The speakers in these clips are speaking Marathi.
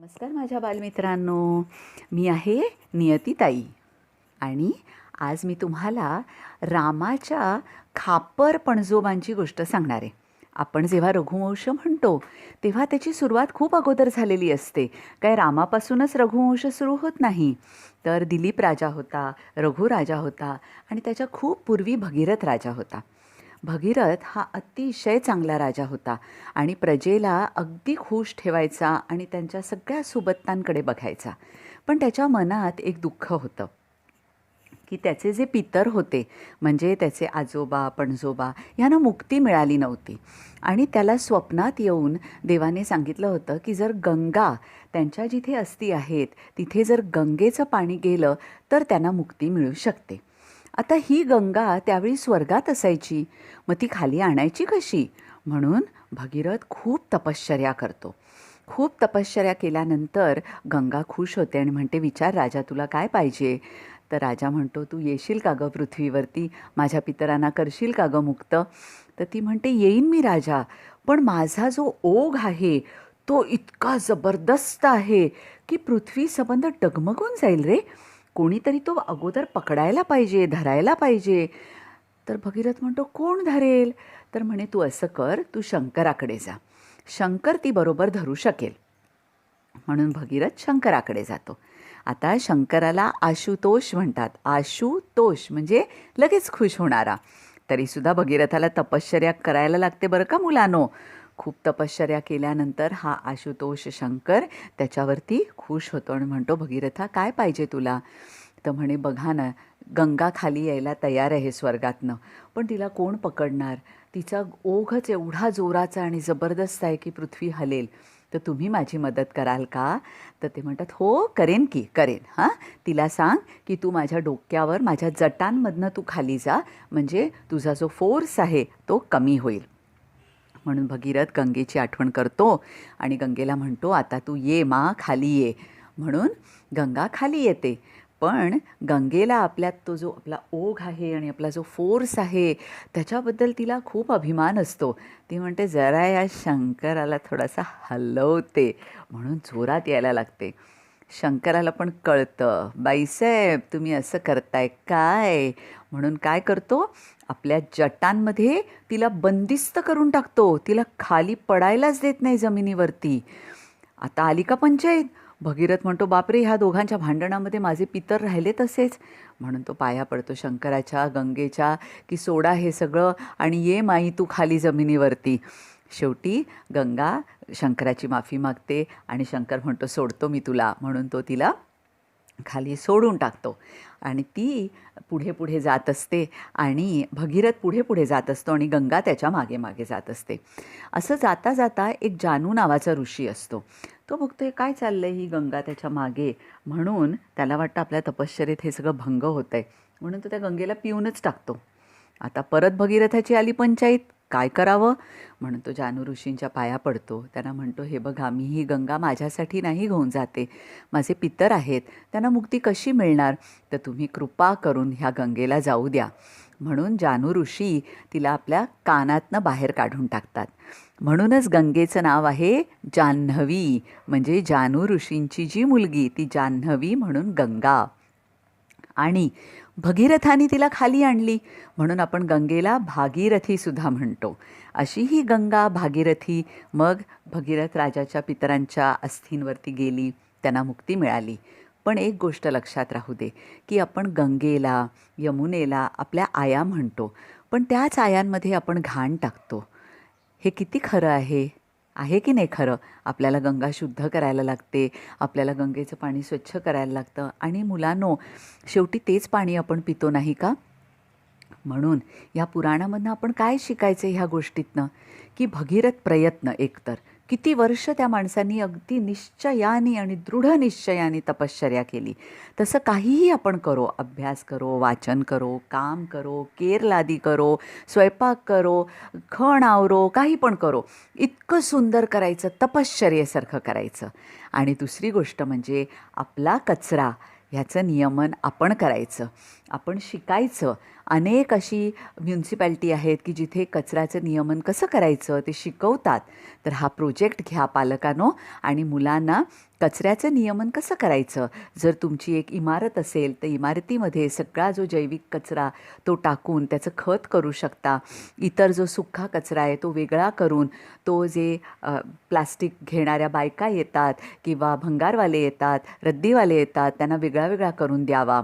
नमस्कार माझ्या बालमित्रांनो. मी आहे नियतीताई. आणि आज मी तुम्हाला रामाच्या खापर पणजोबांची गोष्ट सांगणार आहे. आपण जेव्हा रघुवंश म्हणतो तेव्हा त्याची सुरुवात खूप अगोदर झालेली असते. काय रामापासूनच रघुवंश सुरू होत नाही? तर दिलीप राजा होता रघुराजा होता आणि त्याच्या खूप पूर्वी भगीरथ राजा होता. भगीरथ हा अतिशय चांगला राजा होता आणि प्रजेला अगदी खुश ठेवायचा आणि त्यांच्या सगळ्या सुबत्तांकडे बघायचा. पण त्याच्या मनात एक दुःख होतं की त्याचे जे पितर होते म्हणजे त्याचे आजोबा पणजोबा यांना मुक्ती मिळाली नव्हती. आणि त्याला स्वप्नात येऊन देवाने सांगितलं होतं की जर गंगा त्यांच्या जिथे अस्ती आहेत तिथे जर गंगेचं पाणी गेलं तर त्यांना मुक्ती मिळू शकते. आता ही गंगा त्यावेळी स्वर्गात असायची. मग ती खाली आणायची कशी? म्हणून भगीरथ खूप तपश्चर्या करतो. खूप तपश्चर्या केल्यानंतर गंगा खुश होते आणि म्हणते विचार राजा तुला काय पाहिजे? तर राजा म्हणतो तू येशील का गं पृथ्वीवरती? माझ्या पितरांना करशील का गं मुक्त? तर ती म्हणते येईन मी राजा. पण माझा जो ओघ आहे तो इतका जबरदस्त आहे की पृथ्वी संबंध डगमगून जाईल रे. कोणीतरी तो अगोदर पकडायला पाहिजे धरायला पाहिजे. तर भगीरथ म्हणतो कोण धरेल? तर म्हणे तू असं कर तू शंकराकडे जा. शंकर ती बरोबर धरू शकेल. म्हणून भगीरथ शंकराकडे जातो. आता शंकराला आशुतोष म्हणतात. आशुतोष म्हणजे लगेच खुश होणारा. तरीसुद्धा भगीरथाला तपश्चर्या करायला लागते बरं का मुलानो? खूप तपश्चर्या केल्यानंतर हा आशुतोष शंकर त्याच्यावरती खुश होतो आणि म्हणतो भगीरथा काय पाहिजे तुला? तर म्हणे बघा ना गंगा खाली यायला तयार आहे स्वर्गातनं पण तिला कोण पकडणार? तिचा ओघच एवढा जोराचा आणि जबरदस्त आहे की पृथ्वी हलेल. तर तुम्ही माझी मदत कराल का? तर ते म्हणतात हो करेन की करेन. हां? तिला सांग की तू माझ्या डोक्यावर माझ्या जटांमधनं तू खाली जा म्हणजे तुझा जो फोर्स आहे तो कमी होईल. म्हणून भगीरथ गंगेची आठवण करतो आणि गंगेला म्हणतो आता तू ये मा खाली ये. म्हणून गंगा खाली येते. पण गंगेला आपल्यात तो जो आपला ओघ आहे आणि आपला जो फोर्स आहे त्याच्याबद्दल तिला खूप अभिमान असतो. ती म्हणते जरा या शंकराला थोडासा हलवते. म्हणून जोरात यायला लागते. शंकराला पण कळतं बाईसाहेब तुम्ही असं करताय काय? म्हणून काय करतो आपल्या जटांमध्ये तिला बंदिस्त करून टाकतो तिला खाली पडायलाच देत नाही जमिनीवरती. आता आली का पंचायत? भगीरथ म्हणतो बापरे ह्या दोघांच्या भांडणामध्ये माझे पितर राहिले तसेच. म्हणून तो पाया पडतो शंकराच्या गंगेच्या की सोडा हे सगळं आणि ये माई तू खाली जमिनीवरती. शेवटी गंगा शंकराची माफी मागते आणि शंकर म्हणतो सोडतो मी तुला म्हणून तो तिला खाली सोडून टाकतो. आणि ती पुढे पुढे जात असते आणि भगीरथ पुढे पुढे जात असतो आणि गंगा त्याच्यामागे मागे जात असते. असं जाता जाता एक जानू नावाचा ऋषी असतो. तो बघतोय काय चाललं आहे ही गंगा त्याच्यामागे? म्हणून त्याला वाटतं आपल्या तपश्चरेत हे सगळं भंग होतं आहे म्हणून तो त्या गंगेला पिऊनच टाकतो. आता परत भगीरथाची आली पंचायत. काय करावं? म्हणून तो जानू ऋषींच्या पाया पडतो. त्यांना म्हणतो हे बघा मी ही गंगा माझ्यासाठी नाही घेऊन जाते. माझे पितर आहेत. त्यांना मुक्ती कशी मिळणार? तर तुम्ही कृपा करून ह्या गंगेला जाऊ द्या. म्हणून जानू ऋषी तिला आपल्या कानातनं बाहेर काढून टाकतात. म्हणूनच गंगेचं नाव आहे जान्हवी. म्हणजे जानू ऋषींची जी मुलगी ती जान्हवी म्हणून गंगा. आणि भगीरथाने तिला खाली आणली. म्हणून आपण गंगेला भागीरथीसुद्धा म्हणतो. अशी ही गंगा भागीरथी मग भगीरथ राजाच्या पितरांच्या अस्थींवरती गेली. त्यांना मुक्ती मिळाली. पण एक गोष्ट लक्षात राहू दे की आपण गंगेला यमुनेला आपल्या आया म्हणतो. पण त्याच आयांमध्ये आपण घाण टाकतो. हे किती खरं आहे? आहे की नाही खरं? आपल्याला गंगा शुद्ध करायला लागते आपल्याला गंगेचं पाणी स्वच्छ करायला लागतं. आणि मुलांनो शेवटी तेच पाणी आपण पितो नाही का? म्हणून या पुराणामधनं आपण काय शिकायचं ह्या गोष्टीतनं? की भगीरथ प्रयत्न एकतर. किती वर्ष त्या माणसांनी अगदी निश्चयाने आणि दृढ निश्चयाने तपश्चर्या केली. तसं काहीही आपण करो अभ्यास करो वाचन करो काम करो केरलादी करो स्वयंपाक करो खण आवरो काही पण करो. इतकं सुंदर करायचं तपश्चर्येसारखं करायचं. आणि दुसरी गोष्ट म्हणजे आपला कचरा ह्याचं नियमन आपण करायचं. आपण शिकायचं. अनेक अशी म्युन्सिपॅलिटी आहेत की जिथे कचऱ्याचं नियमन कसं करायचं ते शिकवतात. तर हा प्रोजेक्ट घ्या पालकांनो आणि मुलांना कचऱ्याचं नियमन कसं करायचं? जर तुमची एक इमारत असेल तर इमारतीमध्ये सगळा जो जैविक कचरा तो टाकून त्याचं खत करू शकता. इतर जो सुखा कचरा आहे तो वेगळा करून तो जे प्लास्टिक घेणाऱ्या बायका येतात किंवा भंगारवाले येतात रद्दीवाले येतात त्यांना वेगळा वेगळा करून द्यावा.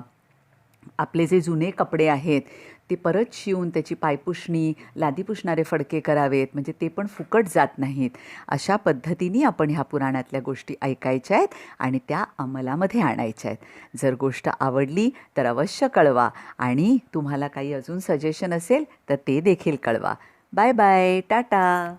आपले जे जुने कपडे आहेत ते परत शिवून त्याची पायपुसणी लादी पुसणारे फडके करावेत म्हणजे ते पण फुकट जात नाहीत. अशा पद्धतीने आपण ह्या पुराणातल्या गोष्टी ऐकायच्या आहेत आणि त्या अंमलामध्ये आणायच्या आहेत. जर गोष्ट आवडली तर अवश्य कळवा आणि तुम्हाला काही अजून सजेशन असेल तर ते देखील कळवा. Bye bye Tata